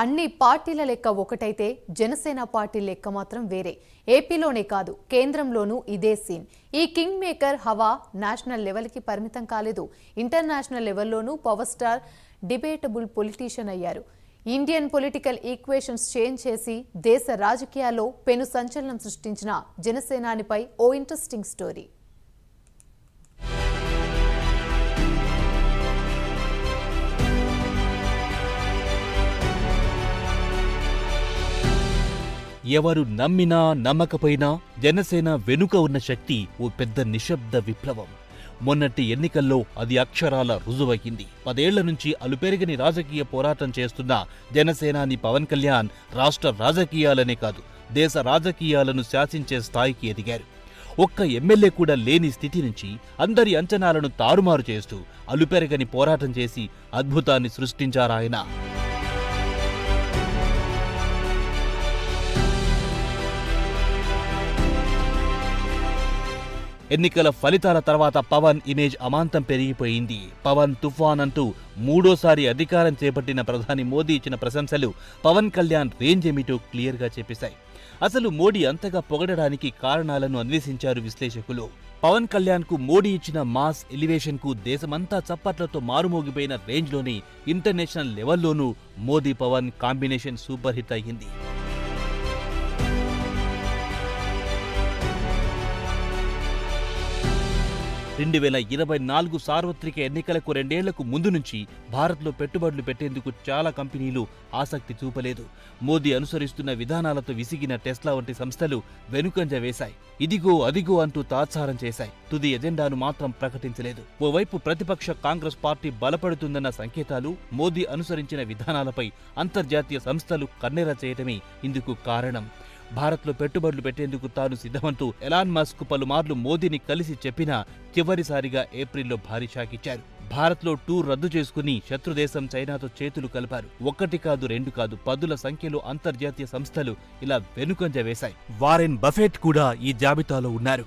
అన్ని పార్టీల లెక్క ఒకటైతే జనసేన పార్టీ లెక్క మాత్రం వేరే. ఏపీలోనే కాదు కేంద్రంలోనూ ఇదే సీన్ ఈ కింగ్ మేకర్ హవా నేషనల్ లెవెల్కి పరిమితం కాలేదు. ఇంటర్నేషనల్ లెవెల్లోనూ పవర్ స్టార్ డిబేటబుల్ పొలిటీషియన్ అయ్యారు. ఇండియన్ పొలిటికల్ ఈక్వేషన్స్ చేంజ్ చేసి దేశ రాజకీయాల్లో పెను సంచలనం సృష్టించిన జనసేనానిపై ఓ ఇంట్రెస్టింగ్ స్టోరీ ఎవరు నమ్మినా నమ్మకపోయినా జనసేన వెనుక ఉన్న శక్తి ఓ పెద్ద నిశ్శబ్ద విప్లవం. మొన్నటి ఎన్నికల్లో అది అక్షరాల రుజువయ్యింది. పదేళ్ళ నుంచి అలుపెరగని రాజకీయ పోరాటం చేస్తున్న జనసేనాని పవన్ కళ్యాణ్ రాష్ట్ర రాజకీయాలనే కాదు దేశ రాజకీయాలను శాసించే స్థాయికి ఎదిగారు. ఒక్క ఎమ్మెల్యే కూడా లేని స్థితి నుంచి అందరి అంచనాలను తారుమారు చేస్తూ అలుపెరగని పోరాటం చేసి అద్భుతాన్ని సృష్టించారాయన. ఎన్నికల ఫలితాల తర్వాత పవన్ ఇమేజ్ అమాంతం పెరిగిపోయింది. పవన్ తుఫాన్ అంటూ మూడోసారి అధికారం చేపట్టిన ప్రధాని మోదీ ఇచ్చిన ప్రశంసలు పవన్ కళ్యాణ్ రేంజ్ ఏమిటో క్లియర్గా చెప్పేశాయి. అసలు మోడీ అంతగా పొగడడానికి కారణాలను అన్వేషించారు విశ్లేషకులు. పవన్ కళ్యాణ్కు మోడీ ఇచ్చిన మాస్ ఎలివేషన్కు దేశమంతా చప్పట్లతో మారుమోగిపోయిన రేంజ్లోని international లెవెల్లోనూ Modi Pawan combination super hit అయ్యింది. రెండు వేల ఇరవై నాలుగు సార్వత్రిక ఎన్నికలకు రెండేళ్ళకు ముందు నుంచి భారత్లో పెట్టుబడులు పెట్టేందుకు చాలా కంపెనీలు ఆసక్తి చూపలేదు. మోదీ అనుసరిస్తున్న విధానాలతో విసిగిన టెస్లా వంటి సంస్థలు వెనుకంజ వేశాయి. ఇదిగో అదిగో అంటూ తాత్సారం చేశాయి. తుది ఎజెండాను మాత్రం ప్రకటించలేదు. ఓవైపు ప్రతిపక్ష కాంగ్రెస్ పార్టీ బలపడుతుందన్న సంకేతాలు మోదీ అనుసరించిన విధానాలపై అంతర్జాతీయ సంస్థలు కన్నెర చేయటమే ఇందుకు కారణం. భారత్లో పెట్టుబడులు పెట్టేందుకు తాను సిద్ధమంటూ ఎలాన్ మస్క్ పలుమార్లు మోదీని కలిసి చెప్పినా చివరిసారిగా ఏప్రిల్లో భారీ షాకిచ్చారు భారత్లో టూర్ రద్దు చేసుకుని శత్రుదేశం చైనాతో చేతులు కలిపారు. ఒక్కటి కాదు రెండు కాదు పదుల సంఖ్యలో అంతర్జాతీయ సంస్థలు ఇలా వెనుకంజ వేశాయి. వారెన్ బఫెట్ కూడా ఈ జాబితాలో ఉన్నారు.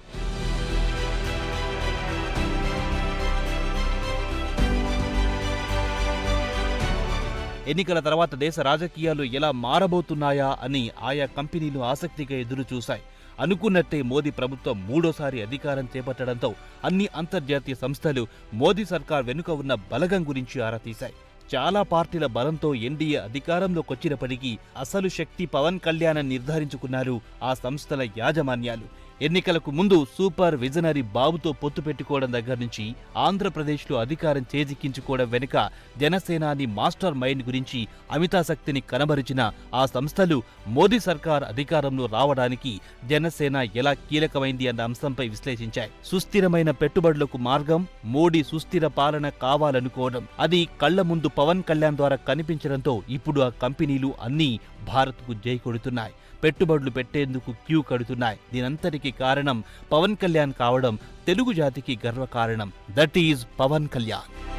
ఎన్నికల తర్వాత దేశ రాజకీయాలు ఎలా మారబోతున్నాయా అని ఆయా కంపెనీలు ఆసక్తిగా ఎదురు చూశాయి అనుకున్నట్టే మోదీ ప్రభుత్వం మూడోసారి అధికారం చేపట్టడంతో అన్ని అంతర్జాతీయ సంస్థలు మోదీ సర్కార్ వెనుక ఉన్న బలగం గురించి ఆరా తీశాయి. చాలా పార్టీల బలంతో ఎన్డీఏ అధికారంలోకొచ్చినప్పటికీ అసలు శక్తి పవన్ కళ్యాణ్ నిర్ధారించుకున్నారు ఆ సంస్థల యాజమాన్యాలు. ఎన్నికలకు ముందు సూపర్ విజనరీ బాబుతో పొత్తు పెట్టుకోవడం దగ్గర నుంచి ఆంధ్రప్రదేశ్లో అధికారం చేజిక్కించుకోవడం వెనుక జనసేనాని మాస్టర్ మైండ్ గురించి అమితాశక్తిని కనబరిచిన ఆ సంస్థలు మోదీ సర్కార్ అధికారంలో రావడానికి జనసేన ఎలా కీలకమైంది అన్న అంశంపై విశ్లేషించాయి. సుస్థిరమైన పెట్టుబడులకు మార్గం మోడీ సుస్థిర పాలన కావాలనుకోవడం. అది కళ్ళ ముందు పవన్ కళ్యాణ్ ద్వారా కనిపించడంతో ఇప్పుడు ఆ కంపెనీలు అన్నీ భారత్కు జై కొడుతున్నాయి. పెట్టుబడులు పెట్టేందుకు క్యూ కడుతున్నాయి. దీనంతటికీ కారణం పవన్ కళ్యాణ్ కావడం తెలుగు జాతికి గర్వకారణం. That is Pawan Kalyan.